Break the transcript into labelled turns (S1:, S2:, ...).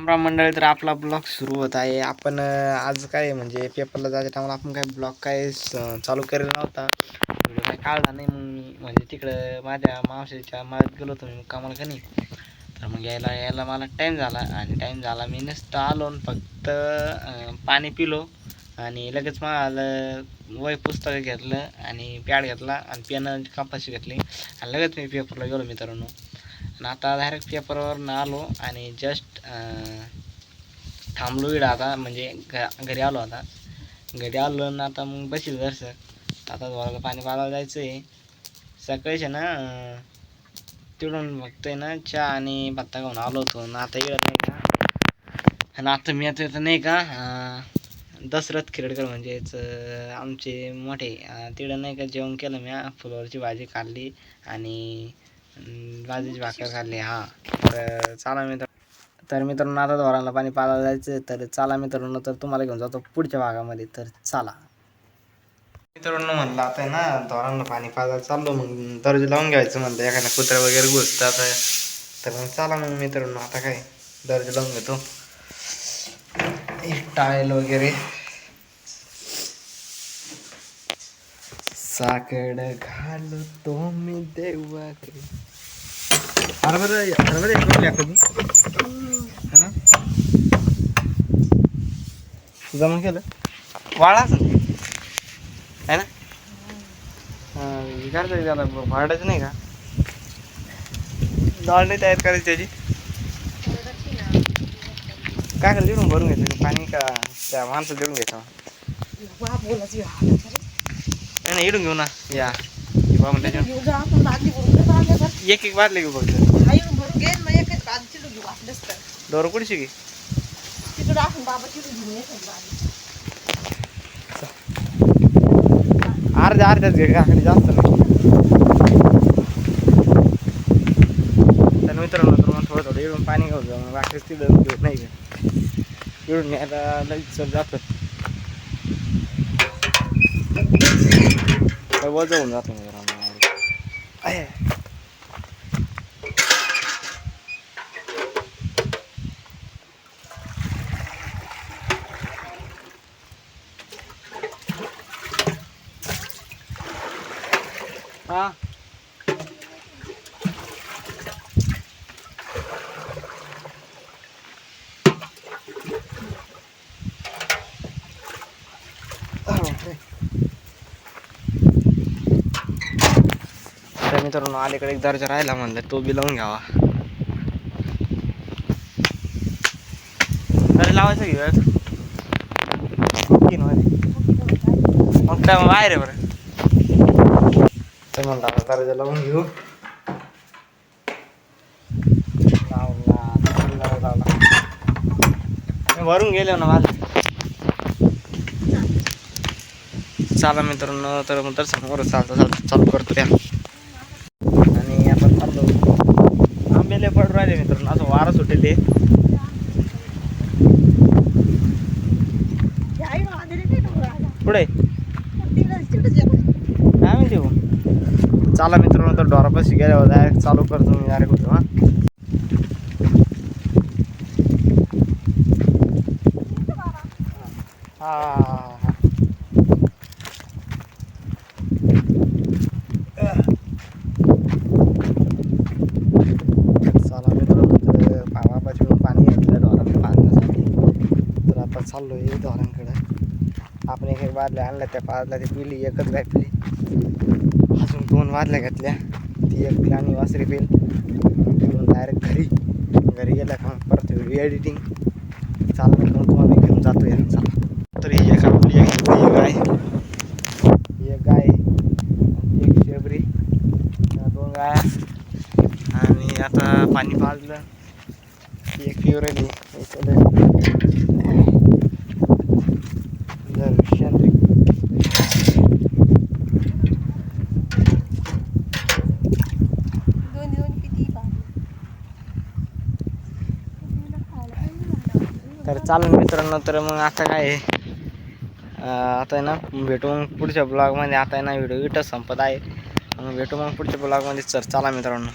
S1: रामराम मंडळी तर आपला ब्लॉग सुरू होत आहे. आपण आज काय म्हणजे पेपरला जायच्या टायमाला आपण काय ब्लॉग काय स- चालू केलेला नव्हता. म्हणजे व्हिडिओ काय काढला नाही मग मी म्हणजे तिकडं माझ्या मावशीच्या माळ्यात गेलो होतो मी कामाला का नाही तर मग यायला यायला मला टाईम झाला आणि टाईम झाला मी नुसतं आलो आणि फक्त पाणी पिलो आणि लगेच मला वय पुस्तक घेतलं आणि पॅड घेतला आणि पेन कपाशी घेतली. आणि लगेच मी पेपरला गेलो मित्रांनो. आणि आता डायरेक्ट पेपरवरनं आलो आणि जस्ट थांबलो इकडं आता म्हणजे घ घरी आलो आता. घरी आलो ना आता मग बसील दर्शक आता धुवायला पाणी पाहायला जायचं आहे सकाळीच आहे ना तिकडून फक्त आहे ना चहा आणि भत्ता घेऊन आलो होतो. ना आता नाही का? आणि आता मी आता येत नाही का? दशरथ खेडकर म्हणजेच आमचे मोठे तिकडं नाही का जेवण केलं मी फुलावरची भाजी खाल्ली आणि अं, भाकर खाल्ली हा. तर चला मित्र तर मित्रांनो आता धोरांना पाणी पाहायला जायचं तर चला मित्रांनो तर तुम्हाला घेऊन जातो पुढच्या भागामध्ये. तर चला. मित्रांनो म्हणलं आता ना धोरांना पाणी पाहायला चाललो. मग दर्जा लावून घ्यायचं म्हणलं एखादा कुत्रा वगैरे घुसतं आता. तर मग चला मग मित्रांनो आता काय? दर्जा लावून घेतो. टायल वगैरे. साकड घालतो मी देवाकडे. हरभरा हरभरा एक रोपली कधी हा? जमा केलं? वाळा आहे ना? हा विचारतं त्याला भाडायचं नाही का? डाळ नाही तयार करायची त्याची. काय करायचं इकडून भरून घ्यायचं पाणी का त्या माणसं देऊन घ्यायचं? नाही इकडून घेऊ ना. या. एक एक बादले घेऊ फक्त. दोर कुठची घे अर्ध्या अर्ध्याच घे का? खाली जास्त नाही तर मित्रांनो तर मग थोडं थोडं इकडून पाणी घेऊ मग बाकीच तिथं घेऊ नाही. का इकडून घ्यायला लगेच चल जातं. होऊन जातं मित्रांनो. हा. मित्रांनो अलीकडे एक दर्जा राहिला म्हणलं तो बी लावून घ्यावा. तरी लावायचं की मग काय बाहेर आहे बरं. तर म्हणलं आता दर्जा लावून घेऊ. लावला लावला. लावला भरून गेलो ना माझं चाला मित्रांनो तर मग तर समोर चालतं चालता चालू करतो त्या आणि आपण चाललो. आंबेले पडू राहिले मित्रांनो असं वारं सुटेले. पुढे काय माहिती हो चला मित्रांनो तर डोरापाशी गेल्यावर डायरेक्ट चालू करतो मी डायरेक्ट होतो हा. हा चला मित्रांनो तर बाबापासून पाणी घेतलं ढोरांना पाजण्यासाठी तर आता चाललो आहे ढोरांकडं. आपण एक एक बादल्या आणल्या त्या पादल्या ती पिली एकच गाय पिली. दोन वाजल्या घेतल्या. ती एक पिली आणि वासरी पिल घेऊन डायरेक्ट घरी. घरी गेल्या का परत व्हिडिओ एडिटिंग चाल म्हणून तुम्हाला घेऊन जातो या चला. तर ही एक आपली एक गाय एक गाय एक शेबरी. दोन गाय. आणि आता पाणी पाजलं. ती एक तर चालेल मित्रांनो तर मग आता काय आहे? आता आहे ना भेटू मग पुढच्या ब्लॉगमध्ये आता आहे ना व्हिडिओ इथं संपत आहे. मग भेटू मग पुढच्या ब्लॉगमध्ये चर चला मित्रांनो.